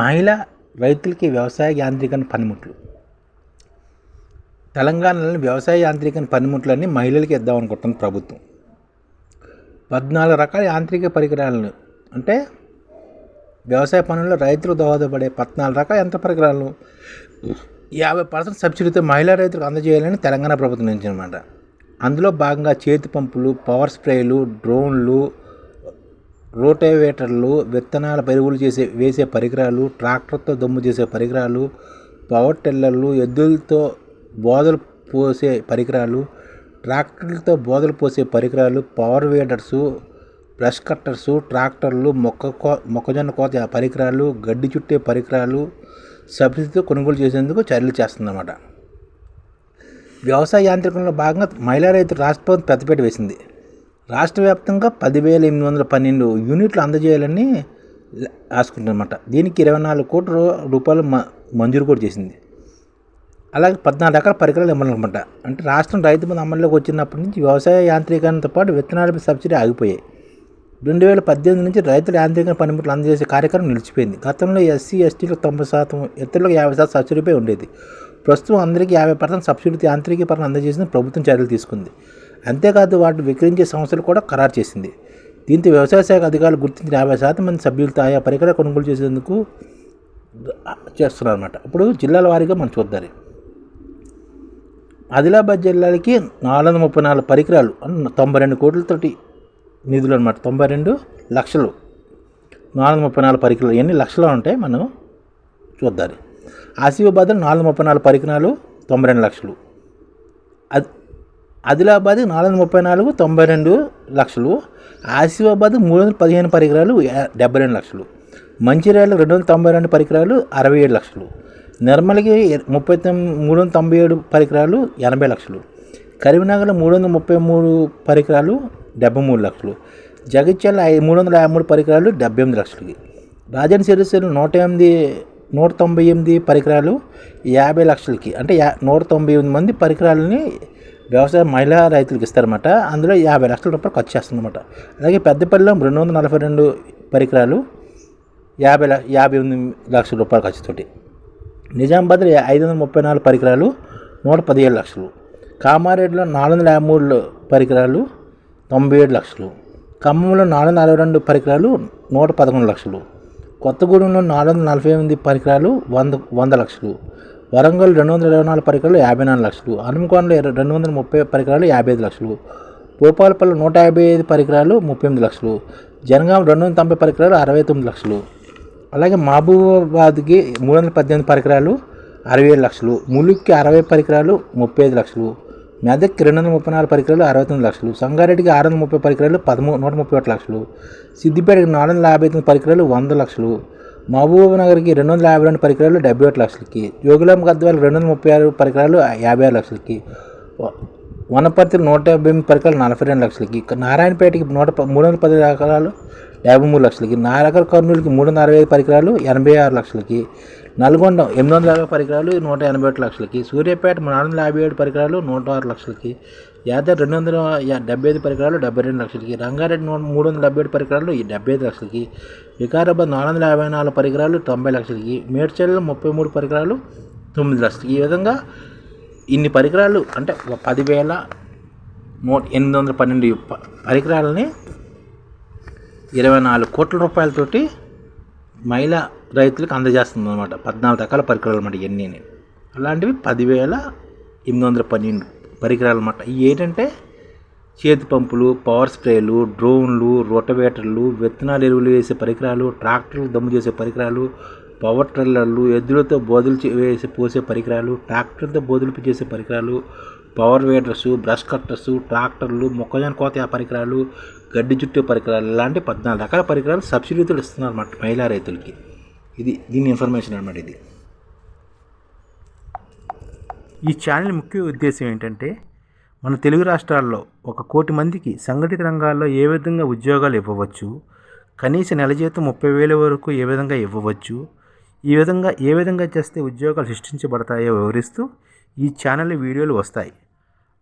మహిళా రైతులకి వ్యవసాయ యాంత్రికరణ పనిముట్లు. తెలంగాణలోని వ్యవసాయ యాంత్రికరణ పనిముట్లన్నీ మహిళలకి ఇద్దాం అనుకుంటుంది ప్రభుత్వం. పద్నాలుగు రకాల యాంత్రిక పరికరాలను అంటే వ్యవసాయ పనుల్లో రైతులు దోహదపడే పద్నాలుగు రకాల యంత్ర పరికరాలను యాభై పర్సెంట్ సబ్సిడీతో మహిళా రైతులకు అందజేయాలని తెలంగాణ ప్రభుత్వం నుంచి అనమాట అందులో భాగంగా చేతి పంపులు పవర్ స్ప్రేలు డ్రోన్లు రోటోవేటర్లు విత్తనాల పెరుగులు చేసే వేసే పరికరాలు ట్రాక్టర్తో దమ్ము చేసే పరికరాలు పవర్ టిల్లర్లు ఎద్దులతో బోదలు పోసే పరికరాలు ట్రాక్టర్లతో బోదలు పోసే పరికరాలు పవర్ వేడర్సు బ్రష్ కట్టర్సు ట్రాక్టర్లు మొక్క కో మొక్కజొన్న కోత పరికరాలు గడ్డి చుట్టే పరికరాలు సబ్సిడీతో కొనుగోలు చేసేందుకు చర్యలు చేస్తుందన్నమాట. వ్యవసాయ యాంత్రికంలో భాగంగా మహిళా రైతు రాష్ట్ర ప్రభుత్వం పెద్దపీట వేసింది. రాష్ట్ర వ్యాప్తంగా పదివేల ఎనిమిది వందల పన్నెండు యూనిట్లు అందజేయాలని రాసుకుంటుందన్నమాట దీనికి ఇరవై నాలుగు కోట్ల రూపాయలు మ- మంజూరు కూడా చేసింది. అలాగే పద్నాలుగు రకాల పరికరాలు ఇవ్వాలన్నమాట అంటే రాష్ట్రం రైతు బంధు అమల్లోకి వచ్చినప్పటి నుంచి వ్యవసాయ యాంత్రీకరణతో పాటు విత్తనాలపై సబ్సిడీ ఆగిపోయాయి. రెండు వేల పద్దెనిమిది నుంచి రైతుల యాంత్రీకరణ పనిముట్లు అందజేసే కార్యక్రమం నిలిచిపోయింది. గతంలో ఎస్సీ ఎస్టీలకు తొంభై శాతం ఇతరులకు యాభై శాతం సబ్సిడీపై ఉండేది. ప్రస్తుతం అందరికీ యాభై పర్సెంట్ సబ్సిడీ యాంత్రికీకరణ అందజేసిన ప్రభుత్వం చర్యలు తీసుకుంది. అంతేకాదు వాటిని విక్రయించే సంస్థలు కూడా ఖరారు చేసింది. దీంతో వ్యవసాయ శాఖ అధికారులు గుర్తించిన యాభై శాతం మంది సభ్యులతో ఆయా పరికరాలు కొనుగోలు చేసేందుకు చేస్తున్నారన్నమాట. ఇప్పుడు జిల్లాల వారీగా మనం చూద్దాం. ఆదిలాబాద్ జిల్లాలకి నాలుగు వందల ముప్పై నాలుగు పరికరాలు తొంభై రెండు కోట్లతోటి నిధులు అనమాట తొంభై రెండు లక్షలు. నాలుగు వందల ముప్పై నాలుగు పరికరాలు. ఎన్ని లక్షలు ఉంటాయి మనం చూద్దాం. ఆసిఫాబాద్లో నాలుగు వందల ముప్పై నాలుగు పరికరాలు తొంభై రెండు లక్షలు. అది ఆదిలాబాద్ నాలుగు వందల ముప్పై నాలుగు తొంభై రెండు లక్షలు. ఆసిఫాబాద్ మూడు వందల పదిహేను పరికరాలు డెబ్బై రెండు లక్షలు. మంచిర్యాల రెండు వందల తొంభై రెండు పరికరాలు అరవై ఏడు లక్షలు. నిర్మల్కి ముప్పై తొమ్మిది మూడు వందల తొంభై ఏడు పరికరాలు ఎనభై లక్షలు. కరీంనగర్లో మూడు వందల ముప్పై మూడు పరికరాలు డెబ్బై మూడు లక్షలు. జగిత్యాల మూడు వందల యాభై మూడు పరికరాలు డెబ్బై ఎనిమిది లక్షలకి రాజన్ సిరిసిల్ నూట ఎనిమిది నూట తొంభై ఎనిమిది పరికరాలు యాభై లక్షలకి అంటే యా నూట తొంభై ఎనిమిది మంది పరికరాలని వ్యవసాయ మహిళా రైతులకు ఇస్తారన్నమాట. అందులో యాభై లక్షల రూపాయలు ఖర్చు చేస్తుందన్నమాట. అలాగే పెద్దపల్లిలో రెండు వందల నలభై రెండు పరికరాలు యాభై యాభై ఎనిమిది లక్షల రూపాయల ఖర్చుతోటి. నిజామాబాద్లో ఐదు వందల ముప్పై నాలుగు పరికరాలు నూట పదిహేడు లక్షలు. కామారెడ్డిలో నాలుగు వందల యాభై మూడు పరికరాలు తొంభై ఏడు లక్షలు. ఖమ్మంలో నాలుగు వందల నలభై రెండు పరికరాలు నూట పదకొండు లక్షలు. కొత్తగూడెంలో నాలుగు వందల నలభై ఎనిమిది పరికరాలు వంద వంద లక్షలు. వరంగల్ రెండు వందల ఇరవై నాలుగు పరికరాలు యాభై నాలుగు లక్షలు హనుమకొండలో రెండు వందల ముప్పై పరికరాలు యాభై ఐదు లక్షలు భూపాలపల్లి నూట యాభై ఐదు పరికరాలు ముప్పై ఎనిమిది లక్షలు జనగాం రెండు వందల తొంభై పరికరాలు అరవై తొమ్మిది లక్షలు అలాగే మహబూబాబాద్కి మూడు వందల పద్దెనిమిది పరికరాలు అరవై ఏడు లక్షలు ములుక్కి అరవై పరికరాలు ముప్పై ఐదు లక్షలు మెదక్కి రెండు వందల ముప్పై నాలుగు పరికరాలు అరవై తొమ్మిది లక్షలు సంగారెడ్డికి ఆరు వందల ముప్పై పరికరాలు పదమూడు నూట ముప్పై ఒకటి లక్షలు సిద్దిపేటకి నాలుగు వందల యాభై తొమ్మిది పరికరాలు వంద లక్షలు మహబూబ్ నగర్కి రెండు వందల యాభై రెండు పరికరాలు డెబ్బై ఒకటి లక్షలకి జోగులాం గద్వాలకు రెండు వందల ముప్పై ఆరు పరికరాలు యాభై ఆరు లక్షలకి వనపర్తి నూట యాభై ఎనిమిది పరికరాలు నలభై రెండు లక్షలకి నారాయణపేటకి నూట మూడు వందల పది ఎకరాలు యాభై మూడు లక్షలకి నారగర్ కర్నూలుకి మూడు వందల అరవై ఐదు పరికరాలు ఎనభై ఆరు లక్షలకి నల్గొండ ఎనిమిది వందల యాభై పరికరాలు నూట ఎనభై ఒకటి లక్షలకి. సూర్యాపేట నాలుగు వందల యాభై ఏడు పరికరాలు నూట ఆరు లక్షలకి. యాదవ్ రెండు వందల డెబ్బై ఐదు పరికరాలు డెబ్బై రెండు లక్షలకి. రంగారెడ్డి నూట మూడు వందల డెబ్బై ఏడు పరికరాలు ఈ డెబ్బై ఐదు లక్షలకి. వికారాబాద్ నాలుగు వందల యాభై నాలుగు పరికరాలు తొంభై లక్షలకి. మేడ్చల్ ముప్పై మూడు పరికరాలు తొమ్మిది లక్షలకి. ఈ విధంగా ఇన్ని పరికరాలు అంటే ఒక పదివేల నూట ఎనిమిది వందల పన్నెండు పరికరాలని ఇరవై నాలుగు కోట్ల రూపాయలతోటి మహిళా రైతులకు అందజేస్తుంది అనమాట పద్నాలుగు రకాల పరికరాలు అనమాట ఇవన్నీ అలాంటివి పదివేల ఎనిమిది వందల పన్నెండు పరికరాలు అనమాట ఇవి ఏంటంటే చేతి పంపులు పవర్ స్ప్రేలు డ్రోన్లు రోటవేటర్లు విత్తనాలు ఎరువులు వేసే పరికరాలు ట్రాక్టర్లు దమ్ము చేసే పరికరాలు పవర్ ట్రిల్లర్లు ఎద్దులతో బోధులు చే- పోసే పరికరాలు ట్రాక్టర్తో బోధులు చేసే పరికరాలు పవర్ వేడర్సు బ్రష్ కట్టర్సు ట్రాక్టర్లు మొక్కజొన్న కోత పరికరాలు గడ్డి చుట్టే పరికరాలు ఇలాంటి పద్నాలుగు రకాల పరికరాలు సబ్సిడీతో ఇస్తున్నారు అన్నమాట మహిళా రైతులకి. ఇది దీని ఇన్ఫర్మేషన్ అనమాట ఇది. ఈ ఛానల్ ముఖ్య ఉద్దేశం ఏంటంటే మన తెలుగు రాష్ట్రాల్లో ఒక కోటి మందికి సంఘటిత రంగాల్లో ఏ విధంగా ఉద్యోగాలు ఇవ్వవచ్చు కనీస నెల జీతం ముప్పై వేల వరకు ఏ విధంగా ఇవ్వవచ్చు ఈ విధంగా ఏ విధంగా చేస్తే ఉద్యోగాలు సృష్టించబడతాయో వివరిస్తూ ఈ ఛానల్ వీడియోలు వస్తాయి.